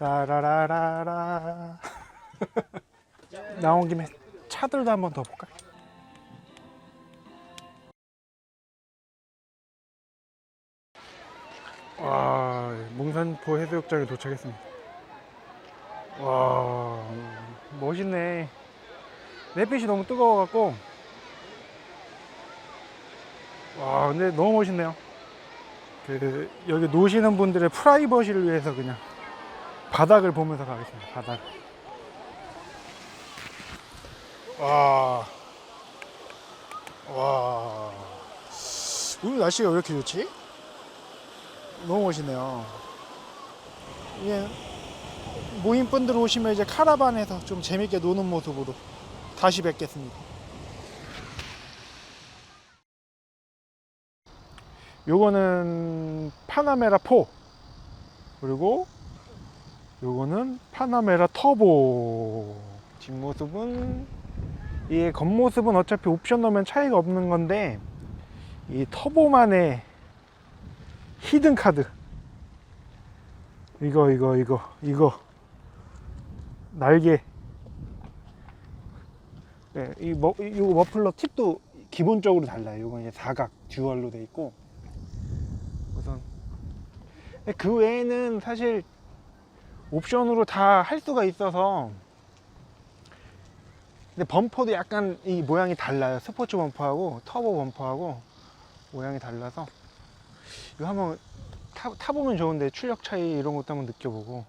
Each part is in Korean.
따라라라라 나온 김에 차들도 한번 더 볼까? 와 몽산포 해수욕장에 도착했습니다. 와 멋있네. 햇빛이 너무 뜨거워갖고 와 근데 너무 멋있네요. 그 여기 노시는 분들의 프라이버시를 위해서 그냥 바닥을 보면서 가겠습니다. 바닥. 와. 와. 오늘 날씨가 왜 이렇게 좋지? 너무 멋있네요. 이게 모임 분들 오시면 이제 카라반에서 좀 재밌게 노는 모습으로 다시 뵙겠습니다. 요거는 파나메라 4 그리고 요거는 파나메라 터보. 뒷모습은? 이 겉모습은 어차피 옵션 넣으면 차이가 없는 건데 이 터보만의 히든 카드. 이거 이거 이거 이거. 날개. 네, 이 머, 이 머플러 팁도 기본적으로 달라요. 이건 이제 사각 듀얼로 돼 있고. 우선. 그 외에는 사실 옵션으로 다 할 수가 있어서 근데 범퍼도 약간 이 모양이 달라요. 스포츠 범퍼하고 터보 범퍼하고 모양이 달라서 이거 한번 타, 타보면 좋은데 출력 차이 이런 것도 한번 느껴보고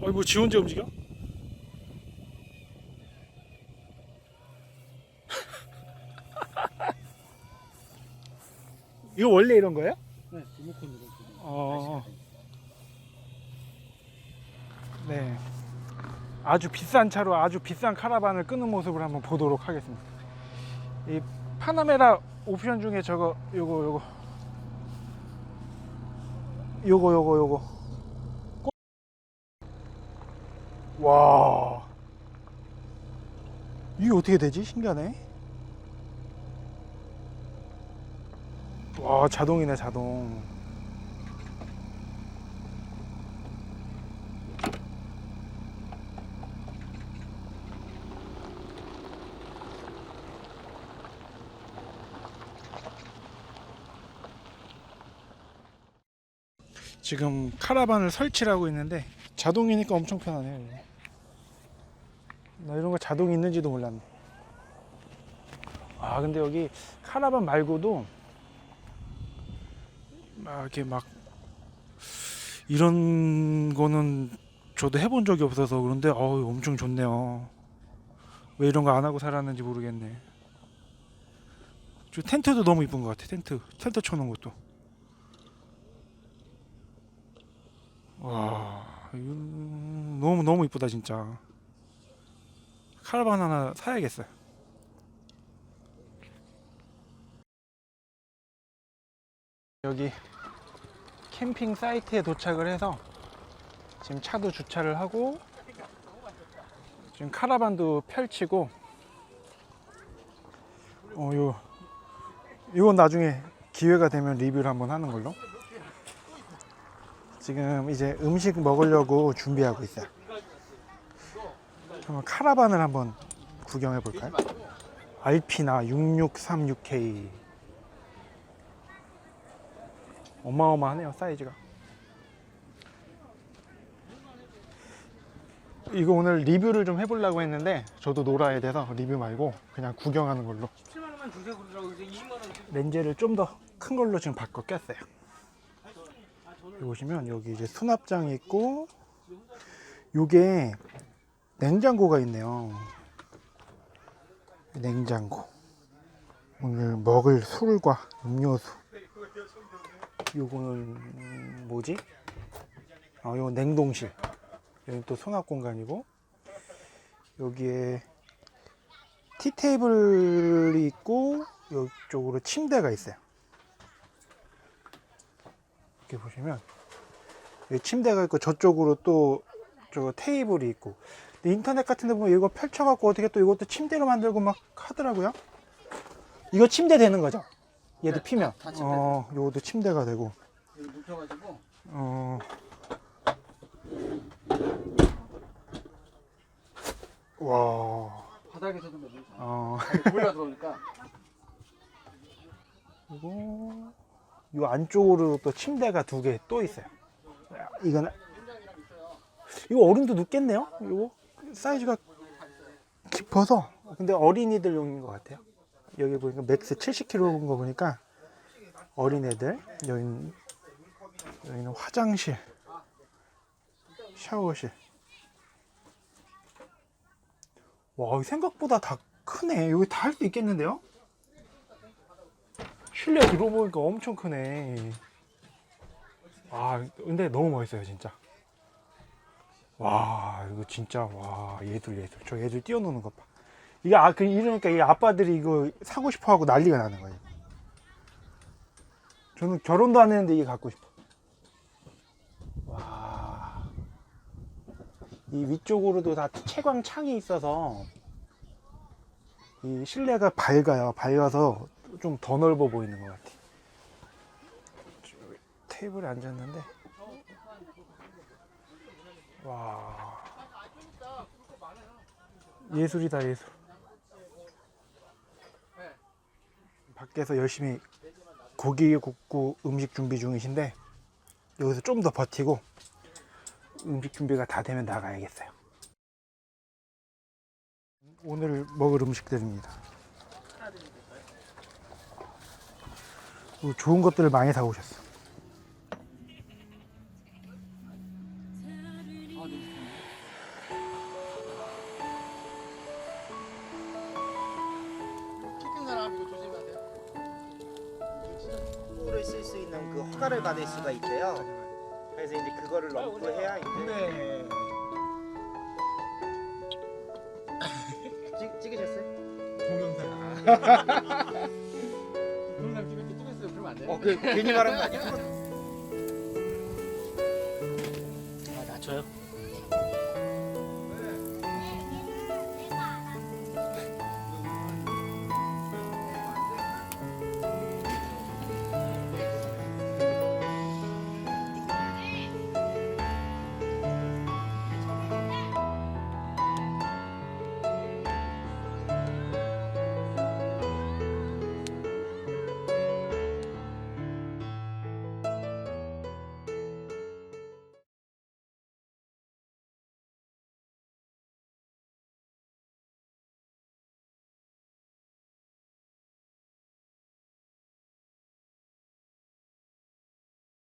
어이 뭐지 혼자 움직여? 이거 원래 이런 거예요? 네, 리모컨으로. 어. 네. 아주 비싼 차로 아주 비싼 카라반을 끄는 모습을 한번 보도록 하겠습니다. 이 파나메라 옵션 중에 저거 요거 요거 요거 요거 요거 꽃- 와 이게 어떻게 되지? 신기하네. 와 자동이네 자동. 지금 카라반을 설치를 하고 있는데 자동이니까 엄청 편하네요. 나 이런 거 자동이 있는지도 몰랐네. 아 근데 여기 카라반 말고도 막 이렇게 막 이런 거는 저도 해본 적이 없어서 그런데 어우 엄청 좋네요. 왜 이런 거 안 하고 살았는지 모르겠네. 저 텐트도 너무 이쁜 것 같아. 텐트 텐트 쳐놓은 것도. 와 너무 너무 이쁘다 진짜. 카라반 하나 사야겠어요. 여기 캠핑 사이트에 도착을 해서 지금 차도 주차를 하고 지금 카라반도 펼치고 어, 요, 이건 나중에 기회가 되면 리뷰를 한번 하는 걸로. 지금 이제 음식 먹으려고 준비하고 있어요. 그럼 카라반을 한번 구경해 볼까요? 알피나 6636K. 어마어마하네요, 사이즈가. 이거 오늘 리뷰를 좀 해보려고 했는데 저도 놀아야 돼서 리뷰 말고 그냥 구경하는 걸로 7만 원만 주세요 그러라고 이제 2만 원. 렌즈를 좀 더 큰 걸로 지금 바꿔 꼈어요. 여기 보시면 여기 이제 수납장이 있고 요게 냉장고가 있네요. 냉장고. 오늘 먹을 술과 음료수. 요거는 뭐지? 아, 요건 냉동실. 여기 또 수납 공간이고 여기에 티 테이블이 있고 이쪽으로 침대가 있어요. 이렇게 보시면 침대가 있고 저쪽으로 또 저 테이블이 있고 인터넷 같은 데 보면 이거 펼쳐갖고 어떻게 또 이것도 침대로 만들고 막 하더라고요. 이거 침대 되는 거죠? 얘도 네, 피면. 다 침대 어, 요것도 침대가 되고. 여기 눕혀가지고 어. 와. 바닥에서도 뭐 어. 물가 들어오니까 그리고 요 안쪽으로 또 침대가 두 개 또 있어요. 이거는 이거 어른도 눕겠네요. 이거 사이즈가 깊어서 근데 어린이들용인 것 같아요. 여기 보니까 맥스 70kg인 거 보니까 어린애들 여기는 여기는 화장실, 샤워실. 와 여기 생각보다 다 크네. 여기 다 할 수 있겠는데요? 실내 들어보니까 엄청 크네. 아, 근데 너무 멋있어요, 진짜. 와, 이거 진짜, 와, 얘들, 얘들. 저 얘들 뛰어노는 것 봐. 이게, 아, 그, 이러니까 이 아빠들이 이거 사고 싶어 하고 난리가 나는 거예요. 저는 결혼도 안 했는데 이게 갖고 싶어. 와. 이 위쪽으로도 다 채광 창이 있어서 이 실내가 밝아요. 밝아서 좀 더 넓어 보이는 것 같아. 테이블에 앉았는데, 와, 예술이다 예술. 밖에서 열심히 고기 굽고 음식 준비 중이신데 여기서 좀 더 버티고 음식 준비가 다 되면 나가야겠어요. 오늘 먹을 음식들입니다. 뭐 좋은 것들을 많이 사오셨어. 치 허가를 받을 수가 있대요. 그래서 이제 그거를 넘고 해야 이제 네. 찍, 찍으셨어요? 동영상. 동영상 찍을 때 찍었어요. 그러면 안 돼요? 어, 그 괜히 말한 거 아니야? 아, 낮춰요?